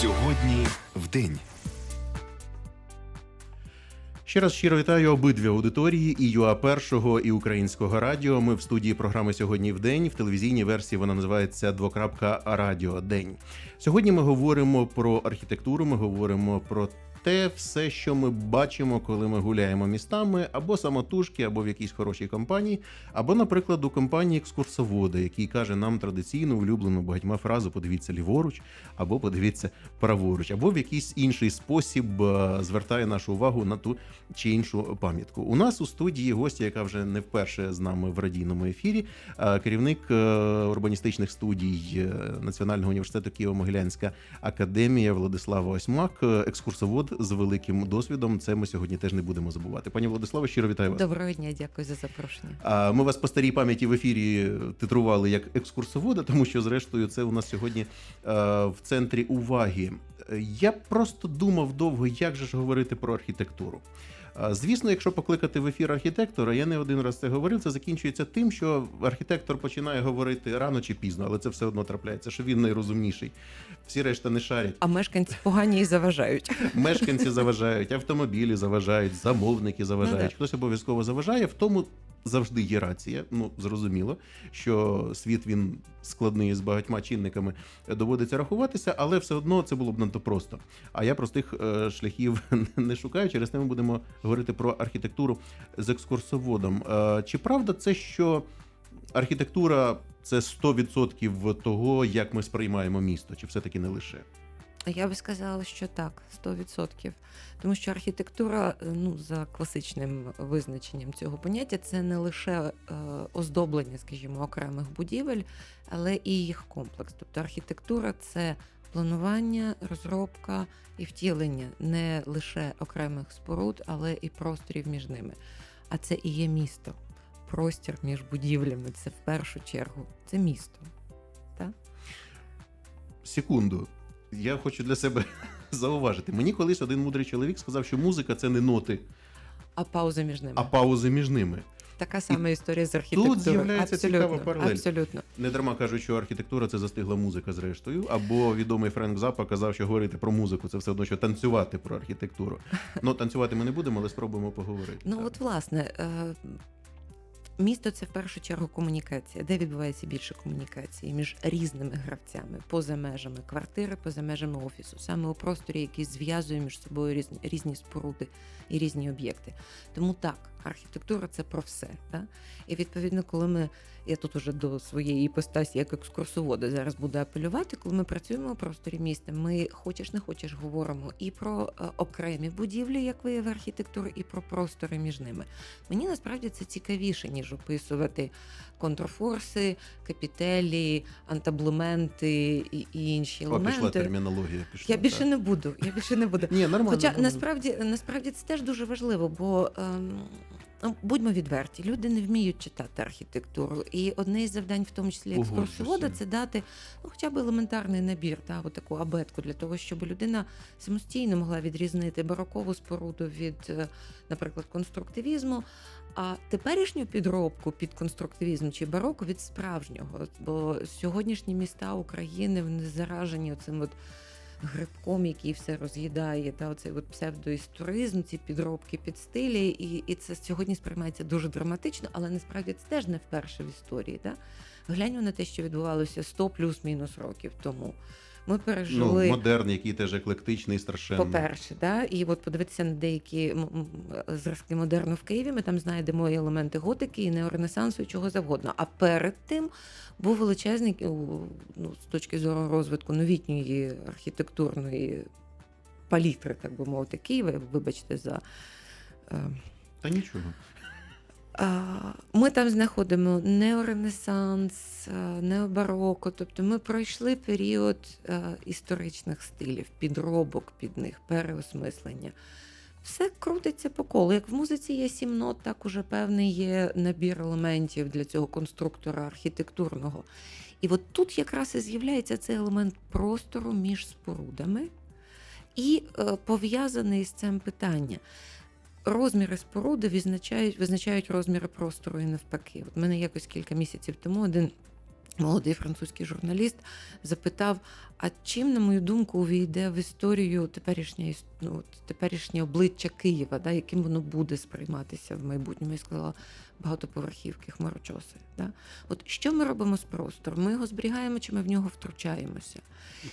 Сьогодні в день. Ще раз щиро вітаю обидві аудиторії і ЮА Першого і Українського радіо. Ми в студії програми сьогодні в день. В телевізійній версії вона називається Двокрапка Радіо День. Сьогодні ми говоримо про архітектуру. Ми говоримо про те все, що ми бачимо, коли ми гуляємо містами, або самотужки, або в якійсь хорошій компанії, або, наприклад, у компанії екскурсовода, який каже нам традиційну улюблену багатьма фразу подивіться ліворуч, або подивіться праворуч, або в якийсь інший спосіб е, звертає нашу увагу на ту чи іншу пам'ятку. У нас у студії гостя, яка вже не вперше з нами в радійному ефірі, е, керівник е, урбаністичних студій Національного університету Києво-Могилянська академія Владислава Осьмак, екскурсовод з великим досвідом. Це ми сьогодні теж не будемо забувати. Пані Владиславе, щиро вітаю вас. Доброго дня, дякую за запрошення. А ми вас по старій пам'яті в ефірі титрували як екскурсовода, тому що, зрештою, це у нас сьогодні е, в центрі уваги. Я просто думав довго, як же ж говорити про архітектуру. Звісно, якщо покликати в ефір архітектора, я не один раз це говорив. Це закінчується тим, що архітектор починає говорити рано чи пізно, але це все одно трапляється, що він найрозумніший. Всі решта не шарять. А мешканці погані і заважають. Мешканці заважають, автомобілі заважають, замовники заважають. Ну, да. Хтось обов'язково заважає. В тому завжди є рація. Ну зрозуміло, що світ він складний з багатьма чинниками доводиться рахуватися, але все одно це було б надто просто. А я простих е, шляхів не шукаю. Через те ми будемо говорити про архітектуру з екскурсоводом. Е, чи правда це, що архітектура це 100% того, як ми сприймаємо місто, чи все-таки не лише? Я би сказала, що так, 100%. Тому що архітектура, ну за класичним визначенням цього поняття, це не лише е, оздоблення, скажімо, окремих будівель, але і їх комплекс. Тобто архітектура це планування, розробка і втілення не лише окремих споруд, але і просторів між ними. А це і є місто. Простір між будівлями це в першу чергу це місто. секунду. Я хочу для себе зауважити. Мені колись один мудрий чоловік сказав, що музика це не ноти, А пауза між ними. а паузи між ними. Така сама історія з архітектурою. з'являється абсолютно, цікава паралель. Абсолютно. Не дарма кажуть, що архітектура це застигла музика зрештою. Або відомий Френк Запа казав, що говорити про музику це все одно, що танцювати про архітектуру. Ну, танцювати ми не будемо, але спробуємо поговорити. Ну Так. от власне, е, місто це в першу чергу комунікація, де відбувається більше комунікації? Між різними гравцями, поза межами квартири, поза межами офісу, саме у просторі, який зв'язує між собою різні, різні споруди і різні об'єкти. Тому так, архітектура це про все. Так? І відповідно, коли ми, я тут уже до своєї іпостасі як екскурсовода зараз буду апелювати, коли ми працюємо у просторі міста, ми хочеш не хочеш говоримо і про е, окремі будівлі, як вияви архітектури, і про простори між ними. Мені насправді це цікавіше, ніж описувати контрфорси, капітелі, антаблементи і, і інші О, пішла термінологія. Пішла, Я більше так. не буду. Я більше не буду. Ні, нормально. Хоча нормально. насправді насправді це теж дуже важливо, бо ем, ну, будьмо відверті, люди не вміють читати архітектуру. І одне із завдань, в тому числі екскурсовода, це дати ну, хоча б елементарний набір, та, таку абетку для того, щоб людина самостійно могла відрізнити барокову споруду від, е, наприклад, конструктивізму. А теперішню підробку під конструктивізм чи бароко від справжнього, бо сьогоднішні міста України вони заражені оцим от грибком, який все роз'їдає, та оцей от псевдоісторизм, ці підробки під стилі, і, і це сьогодні сприймається дуже драматично, але насправді це теж не вперше в історії. Та? Гляньмо на те, що відбувалося 100 плюс-мінус років тому. Ми Ну, пережили. модерн, який теж еклектичний, страшенний. По-перше, да? і от подивитися на деякі м- м- зразки модерну в Києві, ми там знайдемо і елементи готики, і неоренесансу, і чого завгодно. А перед тим був величезний у- ну, з точки зору розвитку новітньої архітектурної палітри, так би мовити, Києва. Вибачте за. е, Та нічого. Ми там знаходимо неоренесанс, е, необароко, тобто ми пройшли період е, історичних стилів, підробок під них, переосмислення. Все крутиться по колу. Як в музиці є сім нот, так уже певний є набір елементів для цього конструктора архітектурного. І от тут якраз і з'являється цей елемент простору між спорудами і е, пов'язаний з цим питання розміри споруди визначають, визначають розміри простору і навпаки. От мене якось кілька місяців тому один молодий французький журналіст, запитав: а чим, на мою думку, увійде в історію теперішнє, ну, теперішнє обличчя Києва, да, яким воно буде сприйматися в майбутньому? Я сказала багатоповерхівки, хмарочоси. Да? От що ми робимо з простором? Ми його зберігаємо чи ми в нього втручаємося?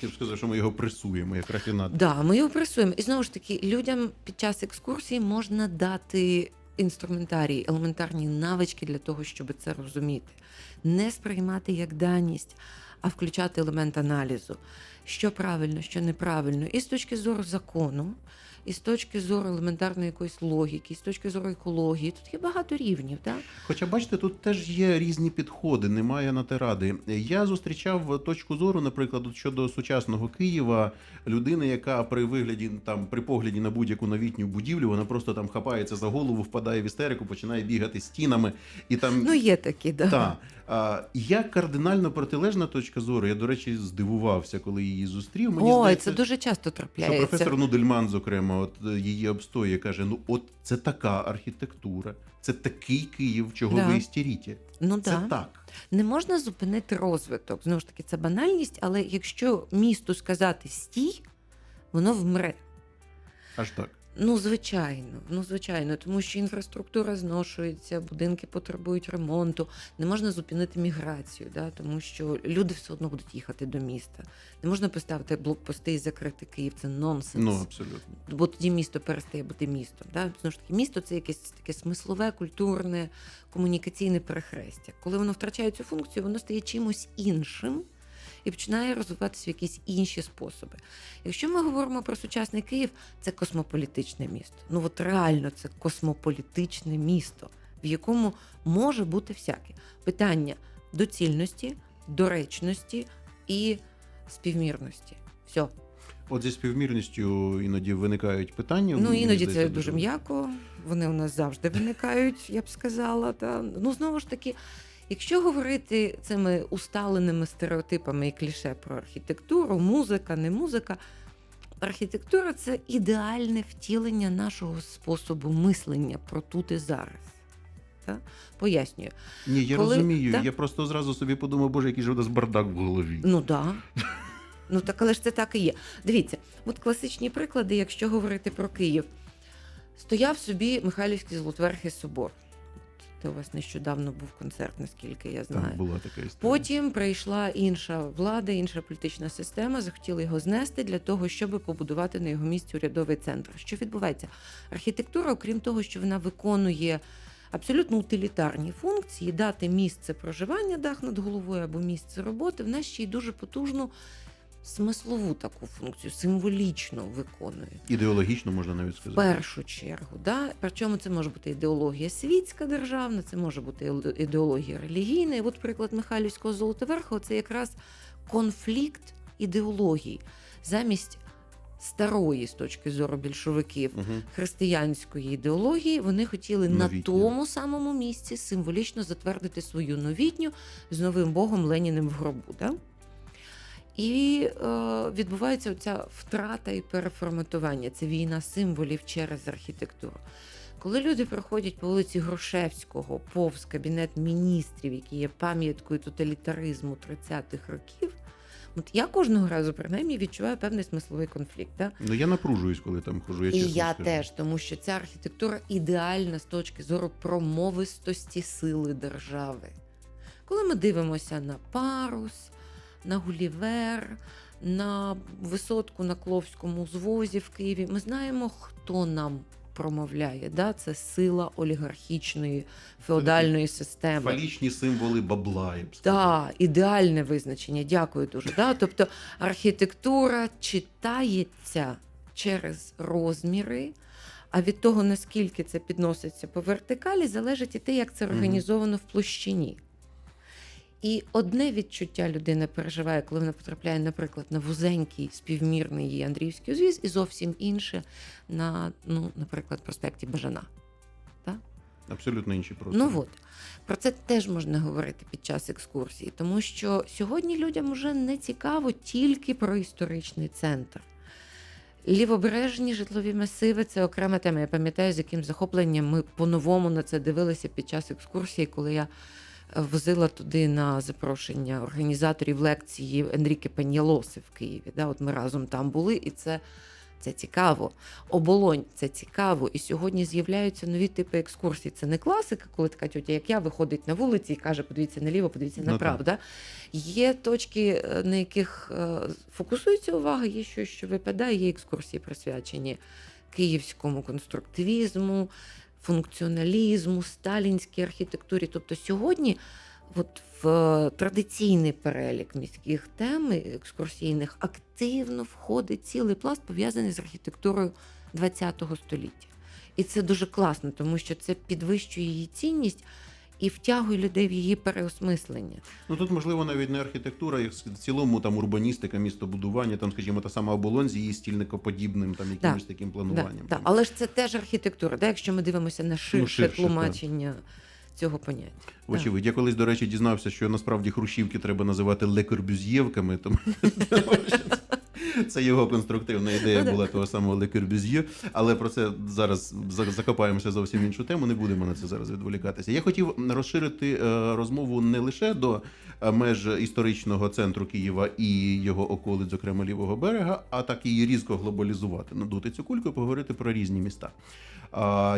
Ти б сказав, що ми його пресуємо, як рафінат. Да, ми його пресуємо. І знову ж таки, людям під час екскурсії можна дати інструментарій, елементарні навички для того, щоб це розуміти. Не сприймати як даність, а включати елемент аналізу. Що правильно, що неправильно. І з точки зору закону, і з точки зору елементарної якоїсь логіки, і з точки зору екології. Тут є багато рівнів. Так? Хоча, бачите, тут теж є різні підходи, немає натиради. Я зустрічав точку зору, наприклад, щодо сучасного Києва, людини, яка при вигляді там при погляді на будь-яку новітню будівлю, вона просто там хапається за голову, впадає в істерику, починає бігати стінами і там. Ну, є такі, да. Та. А, я кардинально протилежна точка зору. Я, до речі, здивувався, коли її зустрів. Мені Ой, здається, це дуже часто що трапляється. професор Нудельман, зокрема, от е, її обстоює, каже: ну, от це така архітектура, це такий Київ, чого Да. ви істеріті. Ну, Це да. так. Не можна зупинити розвиток. Знову ж таки, це банальність, але якщо місту сказати стій, воно вмре. Аж так. Ну, звичайно, ну звичайно, тому що інфраструктура зношується, будинки потребують ремонту. Не можна зупинити міграцію, да, тому що люди все одно будуть їхати до міста. Не можна поставити блокпости і закрити Київ. Це нонсенс. Ну, абсолютно. бо тоді місто перестає бути містом. Да? Знову ж таки, місто це якесь таке смислове, культурне, комунікаційне перехрестя. Коли воно втрачає цю функцію, воно стає чимось іншим і починає розвиватися в якісь інші способи. Якщо ми говоримо про сучасний Київ, це космополітичне місто. Ну от реально це космополітичне місто, в якому може бути всяке питання доцільності, доречності і співмірності. Все. От зі співмірністю іноді виникають питання. Ну, іноді це дуже м'яко, вони у нас завжди виникають, я б сказала. Та. Ну, знову ж таки, якщо говорити цими усталеними стереотипами і кліше про архітектуру, музика, не музика, архітектура це ідеальне втілення нашого способу мислення про тут і зараз. Та? Пояснюю. Ні, я Коли- розумію. Так? Я просто зразу собі подумав, боже, який же у нас бардак в голові. Ну так. Да. Ну так, але ж це так і є. Дивіться, от класичні приклади, якщо говорити про Київ. Стояв собі Михайлівський Золотверхий собор. У вас нещодавно був концерт, наскільки я знаю. Там була така історія. Потім прийшла інша влада, інша політична система, захотіли його знести для того, щоб побудувати на його місці урядовий центр. Що відбувається? Архітектура, окрім того, що вона виконує абсолютно утилітарні функції, дати місце проживання дах над головою або місце роботи, вона ще й дуже потужну смислову таку функцію, символічно виконує. Ідеологічно можна навіть В сказати. першу чергу, да? причому це може бути ідеологія світська державна, це може бути ідеологія релігійна. І от приклад Михайлівського Золотоверху це якраз конфлікт ідеологій замість старої з точки зору більшовиків. Угу. Християнської ідеології вони хотіли Новітню. на тому самому місці символічно затвердити свою новітню з новим Богом Леніним в гробу. Да? І е, відбувається оця втрата і переформатування. Це війна символів через архітектуру. Коли люди проходять по вулиці Грушевського повз кабінет міністрів, який є пам'яткою тоталітаризму 30-х років, от я кожного разу принаймні відчуваю певний смисловий конфлікт. Да? Ну я напружуюсь, коли там хожу. Я І чесно я скажу. теж, тому що ця архітектура ідеальна з точки зору промовистості сили держави. Коли ми дивимося на парус, на Гулівер, на висотку на Кловському звозі в Києві, ми знаємо, хто нам промовляє. Да? Це сила олігархічної феодальної системи. Фалічні символи бабла, я б сказав. Так, ідеальне визначення. Дякую дуже. Да? Тобто архітектура читається через розміри, а від того, наскільки це підноситься по вертикалі, залежить і те, як це організовано в площині. І одне відчуття людина переживає, коли вона потрапляє, наприклад, на вузенький співмірний її Андріївський узвіз, і зовсім інше на, ну, наприклад, проспекті Бажана. Абсолютно інші простори. Ну от про це теж можна говорити під час екскурсії, тому що сьогодні людям вже не цікаво тільки про історичний центр. Лівобережні житлові масиви це окрема тема. Я пам'ятаю, з яким захопленням ми по-новому на це дивилися під час екскурсії, коли я возила туди на запрошення організаторів лекції Енріке Пеньялоси в Києві. Да? От ми разом там були, і це, це цікаво. Оболонь це цікаво. І сьогодні з'являються нові типи екскурсій. Це не класика, коли така тьотя, як я, виходить на вулиці і каже: подивіться наліво, подивіться Ну, направо. Да? Є точки, е, на яких е, фокусується увага, є щось, що випадає, є екскурсії присвячені київському конструктивізму, функціоналізму, сталінській архітектурі. Тобто сьогодні, от в е, традиційний перелік міських тем екскурсійних активно входить цілий пласт, пов'язаний з архітектурою ХХ століття. І це дуже класно, тому що це підвищує її цінність і втягує людей в її переосмислення. Ну тут можливо навіть не архітектура, як в цілому там урбаністика, містобудування, там, скажімо, та сама оболонь з її стільникоподібним там якимось таким плануванням. Да, да. Але ж це теж архітектура, да, якщо ми дивимося на ширше, Ну, ширше, тлумачення цього поняття. Вочевидь, я колись, до речі, дізнався, що насправді хрущівки треба називати лекорбюз'євками, тому це- його конструктивна ідея Ну, була того самого Лекорбюз'є. Але про це зараз за- закопаємося зовсім в іншу тему. Не будемо на це зараз відволікатися. Я хотів розширити е, розмову не лише до е, меж історичного центру Києва і його околиць, зокрема лівого берега, а так і різко глобалізувати, надути цю кульку і поговорити про різні міста.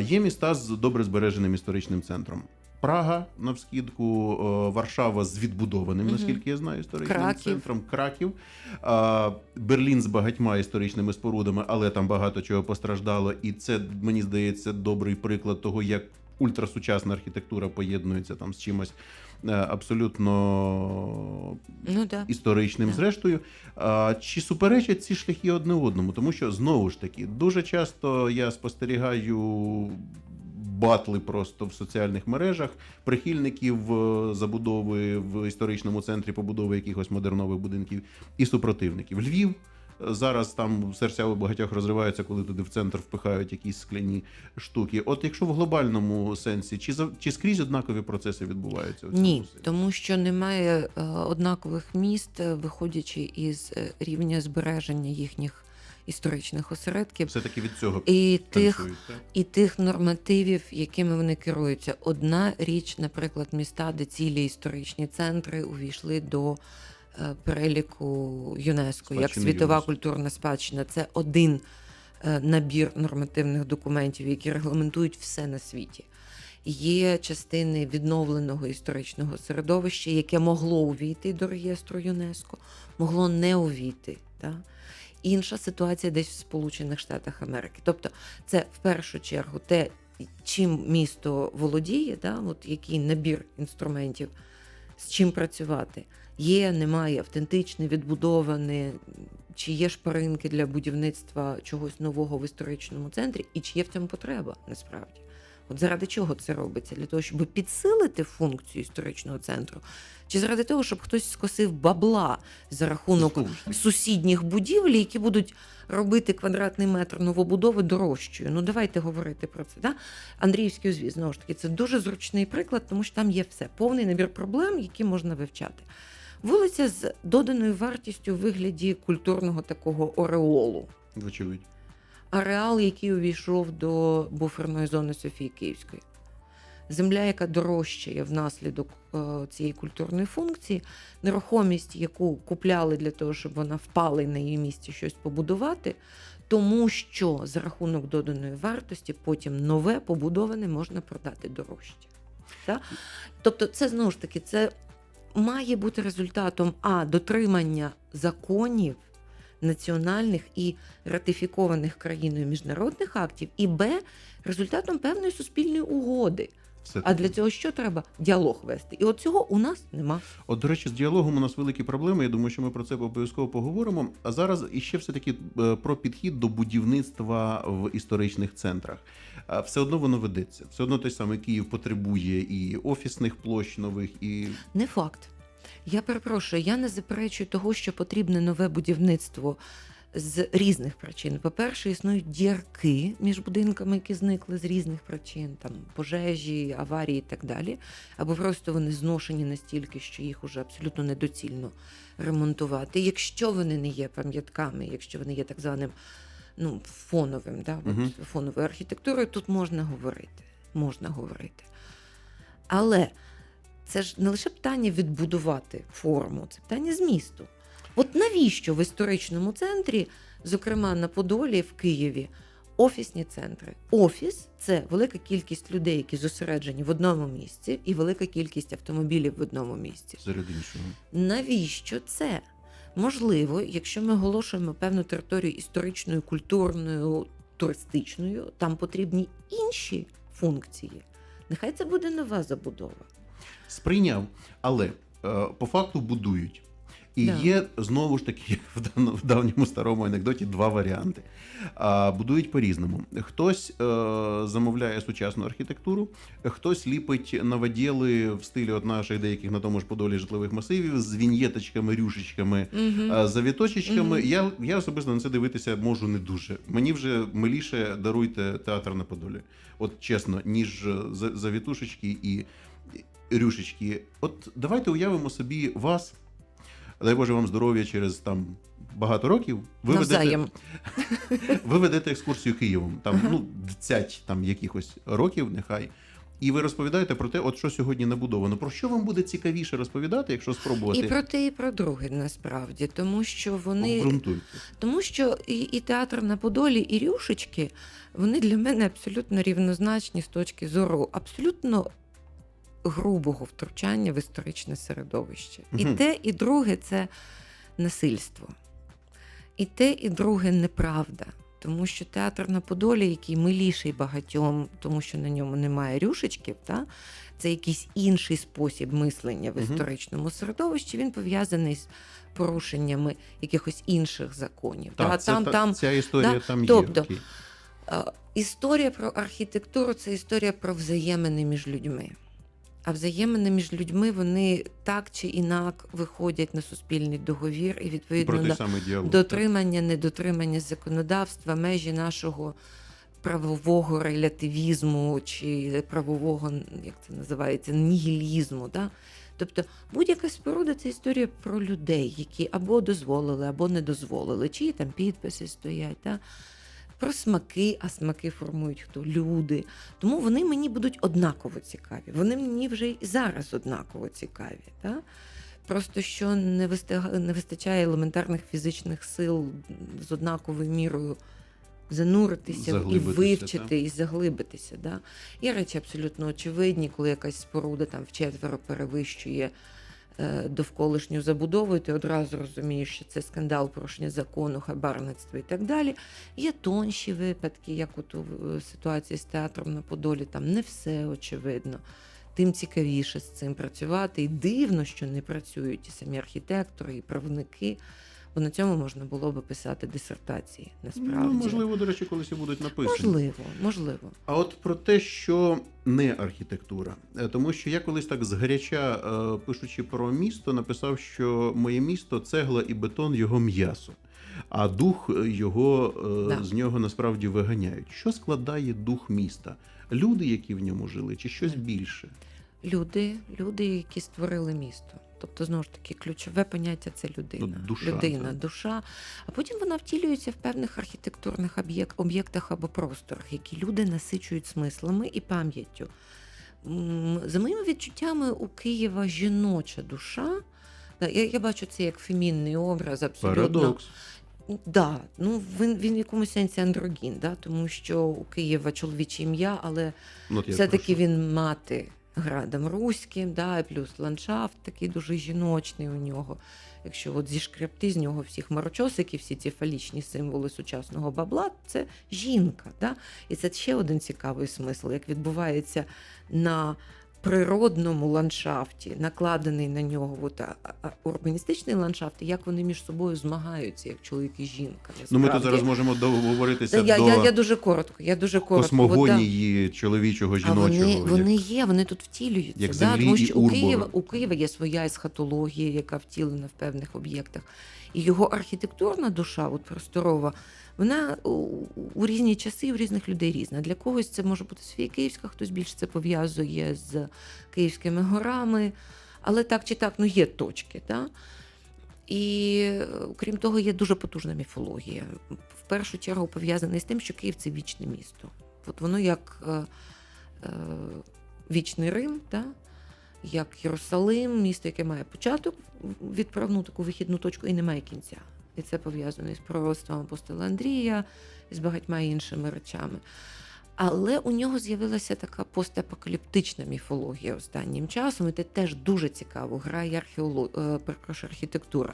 Є міста з добре збереженим історичним центром. Прага, навскідку, е, Варшава з відбудованим, наскільки я знаю, історичним Краків. центром, Краків, Берлін з багатьма історичними спорудами, але там багато чого постраждало. І це, мені здається, добрий приклад того, як ультрасучасна архітектура поєднується там з чимось е, абсолютно Ну да. історичним. Так. Зрештою, чи суперечать ці шляхи одне одному? Тому що знову ж таки дуже часто я спостерігаю. Батли просто в соціальних мережах прихильників е, забудови в історичному центрі побудови якихось модернових будинків і супротивників. Львів е, зараз там серця у багатьох розриваються, коли туди в центр впихають якісь скляні штуки. От якщо в глобальному сенсі, чи за чи скрізь однакові процеси відбуваються? у цьому Ні, сенсі? тому що немає е, однакових міст, виходячи із рівня збереження їхніх історичних осередків все таки від цього і тих, так? і тих нормативів, якими вони керуються. Одна річ, наприклад, міста, де цілі історичні центри увійшли до е, переліку ЮНЕСКО як світова ЮНЕСКО. культурна спадщина. Це один е, набір нормативних документів, які регламентують все на світі. Є частини відновленого історичного середовища, яке могло увійти до реєстру ЮНЕСКО, могло не увійти. Та? Інша ситуація десь в Сполучених Штатах Америки. Тобто, це в першу чергу те, чим місто володіє, да? От який набір інструментів, з чим працювати. Є, немає, автентичне, відбудоване, чи є шпаринки для будівництва чогось нового в історичному центрі, і чи є в цьому потреба насправді. От заради чого це робиться? Для того, щоб підсилити функцію історичного центру, чи заради того, щоб хтось скосив бабла за рахунок сусідніх будівель, які будуть робити квадратний метр новобудови дорожчою. Ну давайте говорити про це. Да? Андріївський узвіз, знову ж таки, це дуже зручний приклад, тому що там є все, повний набір проблем, які можна вивчати. Вулиця з доданою вартістю у вигляді культурного такого ореолу. Вочевидь. Ареал, який увійшов до буферної зони Софії Київської. Земля, яка дорожчає внаслідок е, цієї культурної функції, нерухомість, яку купляли для того, щоб вона впала і на її місці щось побудувати, тому що за рахунок доданої вартості потім нове побудоване можна продати дорожче. Так? Тобто, це знову ж таки це має бути результатом а дотримання законів національних і ратифікованих країною міжнародних актів, і б результатом певної суспільної угоди. Все А для цього що треба? Діалог вести. І от цього у нас нема. От, до речі, з діалогом у нас великі проблеми. Я думаю, що ми про це обов'язково поговоримо. А зараз іще все таки про підхід до будівництва в історичних центрах. Все одно воно ведеться. Все одно той самий Київ потребує і офісних площ нових, і Не факт. Я перепрошую, я не заперечую того, що потрібне нове будівництво з різних причин. По-перше, існують дірки між будинками, які зникли з різних причин, там пожежі, аварії і так далі. Або просто вони зношені настільки, що їх уже абсолютно недоцільно ремонтувати. Якщо вони не є пам'ятками, якщо вони є так званим ну, фоновим, да, от, фоновою архітектурою, тут можна говорити. Можна говорити. Але це ж не лише питання відбудувати форму, це питання змісту. От навіщо в історичному центрі, зокрема на Подолі в Києві, офісні центри? Офіс це велика кількість людей, які зосереджені в одному місці, і велика кількість автомобілів в одному місці. Серед іншого. Навіщо це? Можливо, якщо ми оголошуємо певну територію історичною, культурною, туристичною, там потрібні інші функції. Нехай це буде нова забудова. Сприйняв, але е, по факту будують. І Да. є знову ж таки в, дав- в давньому старому анекдоті два варіанти. А, будують по-різному. Хтось е, замовляє сучасну архітектуру, хтось ліпить новоділи в стилі от наших деяких на тому ж подолі житлових масивів з віньєточками, рюшечками, Угу. завіточечками. Мгм. Я, я особисто на це дивитися можу не дуже. Мені вже миліше даруйте театр на подолі. От чесно, ніж е, за- завітушечки і рюшечки. От давайте уявимо собі вас. Дай Боже вам здоров'я через там багато років. Ви ведете, ви ведете екскурсію Києвом, там ну дцять там якихось років, нехай. І ви розповідаєте про те, от що сьогодні набудовано. Про що вам буде цікавіше розповідати, якщо спробувати І про те, і про друге насправді, тому що вони обґрунтуйте? Тому що і, і театр на Подолі, і рюшечки вони для мене абсолютно рівнозначні з точки зору абсолютно грубого втручання в історичне середовище. І те, і друге це насильство. І те, і друге неправда. Тому що театр на Подолі, який миліший багатьом, тому що на ньому немає рюшечків, та, це якийсь інший спосіб мислення в історичному середовищі, він пов'язаний з порушеннями якихось інших законів. Так, та, це, там, та- там, ця історія да, там є. тобто, окей. Історія про архітектуру це історія про взаємини між людьми. А взаємини між людьми вони так чи інак виходять на суспільний договір і відповідно на діалог. дотримання, недотримання законодавства, межі нашого правового релятивізму чи правового, як це називається, нігілізму. Да? Тобто будь-яка споруда це історія про людей, які або дозволили, або не дозволили, чиї там підписи стоять. Да? Про смаки, а смаки формують хто люди. Тому вони мені будуть однаково цікаві. Вони мені вже і зараз однаково цікаві. Да? Просто що не вистигає, не вистачає елементарних фізичних сил з однаковою мірою зануритися і вивчити, і заглибитися. Да? Є речі абсолютно очевидні, коли якась споруда там вчетверо перевищує довколишню забудову, і ти одразу розумієш, що це скандал, порушення закону, хабарництво і так далі. Є тонші випадки, як от у е, ситуації з театром на Подолі, там не все очевидно. Тим цікавіше з цим працювати. І дивно, що не працюють і самі архітектори, і правники. Бо на цьому можна було би писати дисертації, насправді. Ну, можливо, до речі, колись і будуть написані. можливо, можливо. А от про те, що не архітектура, Е, тому що я колись так згаряча, е, пишучи про місто, написав, що моє місто цегла і бетон його м'ясо, а дух е, його Да. з нього насправді виганяють. Що складає дух міста? Люди, які в ньому жили, чи щось більше? Люди, люди, які створили місто. Тобто, знову ж таки, ключове поняття це людина. Ну, душа, людина, так. душа. А потім вона втілюється в певних архітектурних об'єктах або просторах, які люди насичують смислами і пам'яттю. За моїми відчуттями, у Києва жіноча душа. Я, я бачу це як фемінний образ, абсолютно. Парадокс. Да, ну він, він в якомусь сенсі андрогін, да, тому що у Києва чоловіче ім'я, але Ну, все-таки він мати градом руським, да, плюс ландшафт такий дуже жіночний у нього. Якщо от зішкребти з нього всіх марочосиків, всі ці фалічні символи сучасного бабла, це жінка. Да? І це ще один цікавий смисл, як відбувається на природному ландшафті, накладений на нього от, а, а, урбаністичний ландшафт, і як вони між собою змагаються, як чоловік і жінка. Ну, ми тут зараз можемо договоритися я, до я, я дуже коротко, я дуже коротко. от, да. космогонії чоловічого А жіночого. вони, як- вони є, вони тут втілюються. як да? Тому що у. Києва, у Києва є своя есхатологія, яка втілена в певних об'єктах. І його архітектурна душа, от просторова, вона у, різні часи у різних людей різна. Для когось це може бути Софія Київська, хтось більше це пов'язує з Київськими горами. Але так чи так, ну є точки. Да? І крім того, є дуже потужна міфологія. В першу чергу пов'язана з тим, що Київ це вічне місто. От воно як е, е, вічний Рим, да? Як Єрусалим, місто, яке має початок, відправну таку вихідну точку і не має кінця. І це пов'язано із пророцтвом апостола Андрія і з багатьма іншими речами. Але у нього з'явилася така постапокаліптична міфологія останнім часом, і це теж дуже цікаво. Грає археолог... е, архітектура.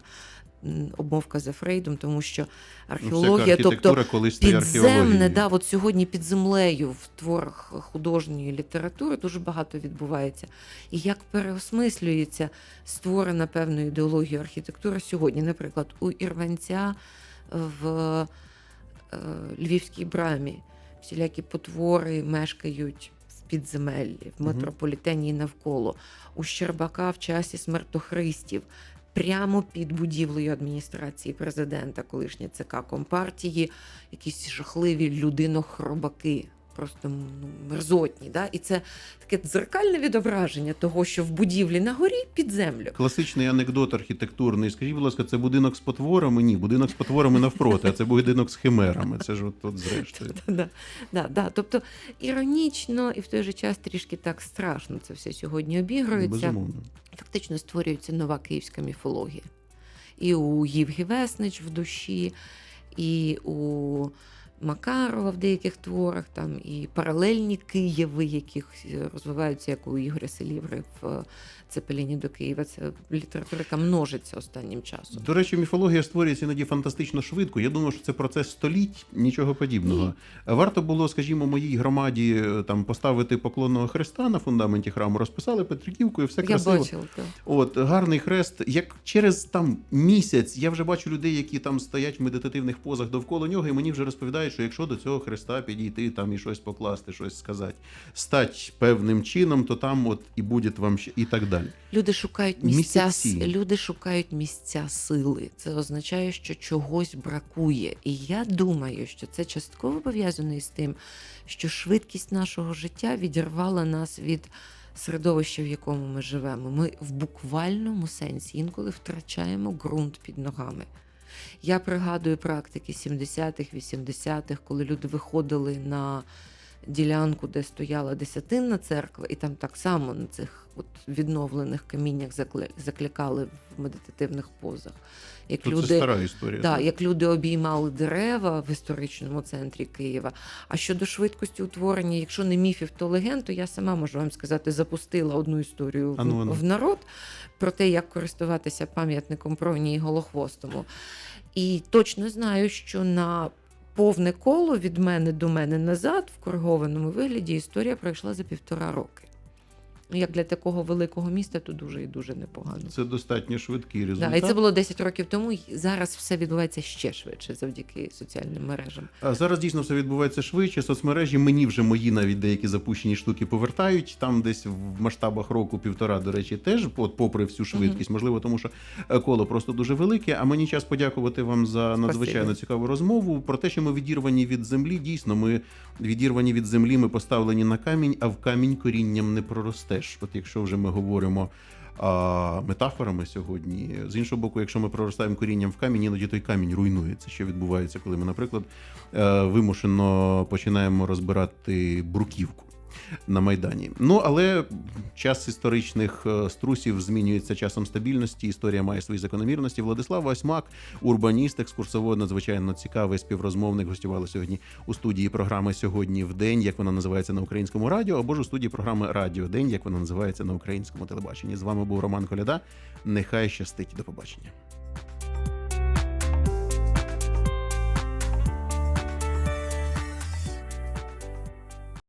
Обмовка за Фрейдом, тому що Ну, археологія, всяка тобто колись підземне, да, от сьогодні під землею в творах художньої літератури дуже багато відбувається. І як переосмислюється створена певною ідеологією архітектура сьогодні. Наприклад, у Ірванця в е, Львівській брамі всілякі потвори мешкають в підземеллі, в метрополітені і навколо. У Щербака в часі смертохристів. Прямо під будівлею адміністрації президента, колишня ЦК Компартії, якісь жахливі людинохробаки, просто ну, мерзотні. Да? І це таке дзеркальне відображення того, що в будівлі на горі під землю. Класичний анекдот архітектурний. Скажіть, будь ласка, це будинок з потворами? Ні, будинок з потворами навпроти, а це будинок з химерами. Це ж от, от зрештою. Да, да, да. Тобто іронічно і в той же час трішки так страшно це все сьогодні обігрується. Безумовно. Фактично створюється нова київська міфологія. І у Євгі Веснич в душі, і у Макарова в деяких творах, там і паралельні Києви, яких розвиваються, як у Ігоря Селіври в Цепеліні до Києва. Це література, яка множиться останнім часом. До речі, міфологія створюється іноді фантастично швидко. Я думаю, що це процес століть, нічого подібного. Варто було, скажімо, моїй громаді е, там поставити поклонного хреста на фундаменті храму, розписали Петриківку і все Я бачила. так. От гарний хрест. Як через там місяць я вже бачу людей, які там стоять в медитативних позах довкола нього, і мені вже розповідають, що якщо до цього хреста підійти там і щось покласти, щось сказати, стать певним чином, то там от і буде вам ще і так далі. Люди шукають місця, Місяці. люди шукають місця сили. Це означає, що чогось бракує. І я думаю, що це частково пов'язано із тим, що швидкість нашого життя відірвала нас від середовища, в якому ми живемо. Ми в буквальному сенсі інколи втрачаємо ґрунт під ногами. Я пригадую практики 70-х, 80-х, коли люди виходили на ділянку, де стояла десятинна церква, і там так само на цих от відновлених каміннях закликали в медитативних позах. Як Тут люди, це стара історія. да, як люди обіймали дерева в історичному центрі Києва. А щодо швидкості утворення, якщо не міфів, то легенд, то я сама можу вам сказати, запустила одну історію в, Ану, ану. в народ про те, як користуватися пам'ятником Провні і Голохвостому. І точно знаю, що на повне коло від мене до мене назад, в коригованому вигляді, історія пройшла за півтора роки. Як для такого великого міста, то дуже і дуже непогано. Це достатньо швидкий Да, і це було 10 років тому. і Зараз все відбувається ще швидше завдяки соціальним мережам. А зараз дійсно все відбувається швидше. Соцмережі мені вже мої навіть деякі запущені штуки повертають. Там десь в масштабах року півтора, до речі, теж от попри всю швидкість. Можливо, тому що е, коло просто дуже велике. А мені час подякувати вам за надзвичайно цікаву розмову. Про те, що ми відірвані від землі. Дійсно, ми відірвані від землі. Ми поставлені на камінь, а в камінь корінням не проростеш. От якщо вже ми говоримо. А, метафорами сьогодні. З іншого боку, якщо ми проростаємо корінням в камінь, іноді той камінь руйнується. Що відбувається, коли ми, наприклад, е, вимушено починаємо розбирати бруківку. На майдані, ну але час історичних е, струсів змінюється часом стабільності. Історія має свої закономірності. Владислав Васьмак, урбаніст, екскурсовод, надзвичайно цікавий співрозмовник. Гостювали сьогодні у студії програми Сьогодні в день, як вона називається на українському радіо, або ж у студії програми Радіо День, як вона називається на українському телебаченні. З вами був Роман Коляда. Нехай щастить. До побачення.